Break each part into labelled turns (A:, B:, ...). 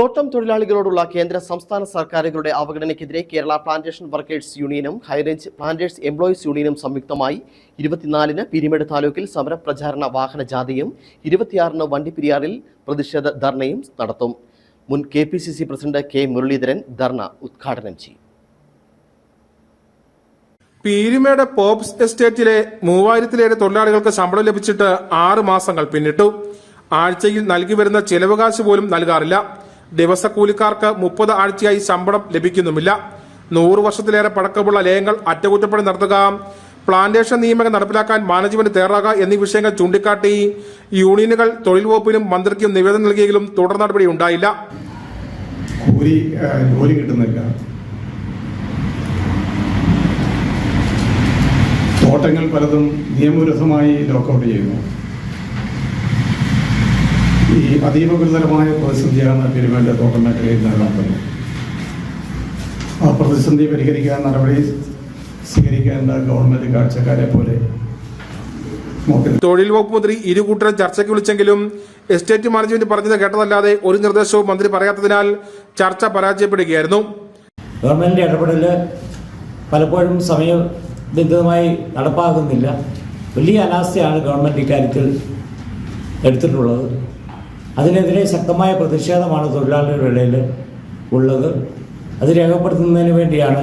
A: തോട്ടം തൊഴിലാളികളോടുള്ള കേന്ദ്ര സംസ്ഥാന സർക്കാരുകളുടെ അവഗണനയ്ക്കെതിരെ കേരള പ്ലാന്റേഷൻ വർക്കേഴ്സ് യൂണിയനും ഹൈറേഞ്ച് പ്ലാന്റേഴ്സ് എംപ്ലോയീസ് യൂണിയനും സംയുക്തമായി ഇരുപത്തിനാലിന് പിരിമേട് താലൂക്കിൽ സമര പ്രചാരണ വാഹന ജാഥയും ഇരുപത്തിയാറിന് വണ്ടിപ്പെരിയാറിൽ പ്രതിഷേധ ധർണയും നടത്തും. മുൻ K P C C president K Muraleedharan ധർണ ഉദ്ഘാടനം ചെയ്യും.
B: പീരുമേട് പോപ്സ് എസ്റ്റേറ്റിലെ മൂവായിരത്തിലേറെ തൊഴിലാളികൾക്ക് ശമ്പളം ലഭിച്ചിട്ട് ആറ് മാസങ്ങൾ പിന്നിട്ടു. ആഴ്ചയിൽ നൽകി വരുന്ന ചെലവകാശ് പോലും നൽകാറില്ല. ദിവസക്കൂലിക്കാർക്ക് മുപ്പത് ആഴ്ചയായി ശമ്പളം ലഭിക്കുന്നുമില്ല. നൂറ് വർഷത്തിലേറെ പഴക്കമുള്ള ലയങ്ങൾ അറ്റകുറ്റപ്പണി നടത്തുക പ്ലാന്റേഷൻ നിയമങ്ങൾ നടപ്പിലാക്കാൻ മാനേജ്മെന്റ് തയ്യാറാകുക എന്നീ വിഷയങ്ങൾ ചൂണ്ടിക്കാട്ടി യൂണിയനുകൾ തൊഴിൽ വകുപ്പിനും മന്ത്രിക്കും നിവേദനം നൽകിയെങ്കിലും തുടർ നടപടി ഉണ്ടായില്ല.
C: കൂലി ജോലി കിട്ടുന്നില്ല. തോട്ടങ്ങൾ പലതും നിയമവിരുദ്ധമായി ലോക്കൗട്ട് ചെയ്യുന്നു. ഈ അതീവ ഗുരുതരമായ പ്രതിസന്ധിയാണ് പെരുമേണ്ട തോട്ടം മേഖലയിൽ നിലനിൽക്കുന്നത്. ആ പ്രതിസന്ധി പരിഹരിക്കാൻ നടപടി സ്വീകരിക്കേണ്ട ഗവൺമെന്റ് കാഴ്ചക്കാരെ പോലെ
B: തൊഴിൽ വകുപ്പ് മന്ത്രി ഇരു കൂട്ടരും ചർച്ചയ്ക്ക് വിളിച്ചെങ്കിലും എസ്റ്റേറ്റ് മാനേജ്മെന്റ് പറഞ്ഞത് കേട്ടതല്ലാതെ ഒരു നിർദ്ദേശവും മന്ത്രി പറയാത്തതിനാൽ ചർച്ച പരാജയപ്പെടുകയായിരുന്നു.
D: ഗവൺമെന്റിന്റെ ഇടപെടൽ പലപ്പോഴും സമയബന്ധിതമായി നടപ്പാകുന്നില്ല. വലിയ അനാസ്ഥയാണ് ഗവൺമെന്റ് ഇക്കാര്യത്തിൽ എടുത്തിട്ടുള്ളത്. അതിനെതിരെ ശക്തമായ പ്രതിഷേധമാണ് തൊഴിലാളികളുടെ ഇടയിൽ ഉള്ളത്. അത് രേഖപ്പെടുത്തുന്നതിന് വേണ്ടിയാണ്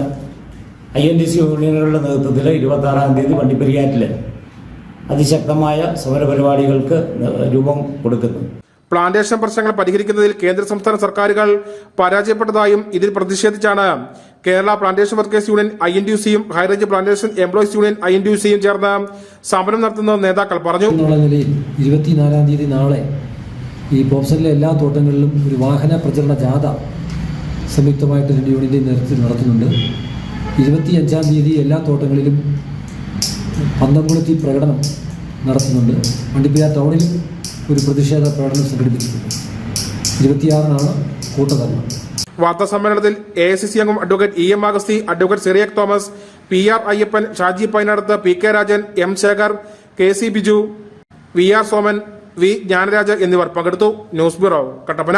D: ഐ എൻ ടി സി യൂണിയനുകളുടെ നേതൃത്വത്തിൽ ഇരുപത്താറാം തീയതി വണ്ടിപ്പെരിയാറ്റിൽ അതിശക്തമായ സമരപരിപാടികൾക്ക് രൂപം കൊടുക്കുന്നത്.
B: പ്ലാന്റേഷൻ പ്രശ്നങ്ങൾ പരിഹരിക്കുന്നതിൽ കേന്ദ്ര സംസ്ഥാന സർക്കാരുകൾ പരാജയപ്പെട്ടതായും ഇതിൽ പ്രതിഷേധിച്ചാണ് Kerala plantation workers union I N T സിയും high range plantation employees union I N T സിയും ചേർന്ന് സമരം നടത്തുന്ന നേതാക്കൾ പറഞ്ഞു.
E: എന്നുള്ള നിലയിൽ ഇരുപത്തിനാലാം തീയതി നാളെ ഈ പോപ്സലിലെ എല്ലാ തോട്ടങ്ങളിലും ഒരു വാഹന പ്രചരണ ജാഥ സംയുക്തമായിട്ട് രണ്ട് യൂണിറ്റിന്റെ നേതൃത്വത്തിൽ നടത്തുന്നുണ്ട്. ഇരുപത്തി അഞ്ചാം തീയതി എല്ലാ തോട്ടങ്ങളിലും പന്തംകുളത്തി പ്രകടനം നടത്തുന്നുണ്ട്. വണ്ടിപ്പെരിയാർ ടൗണിൽ ഒരു പ്രതിഷേധ പ്രകടനം സംഘടിപ്പിച്ചിട്ടുണ്ട്. ഇരുപത്തിയാറിനാണ് കൂട്ടധർമ്മം.
B: വാർത്താ സമ്മേളനത്തിൽ എ ഐ സി സി അംഗം advocate E M Agasthi advocate Cyriac Thomas P R Ayyappan Shaji Painadath P K Rajan M Shekhar K C Biju V R Soman V Jnanaraja എന്നിവർ പങ്കെടുത്തു. News bureau Kattappana.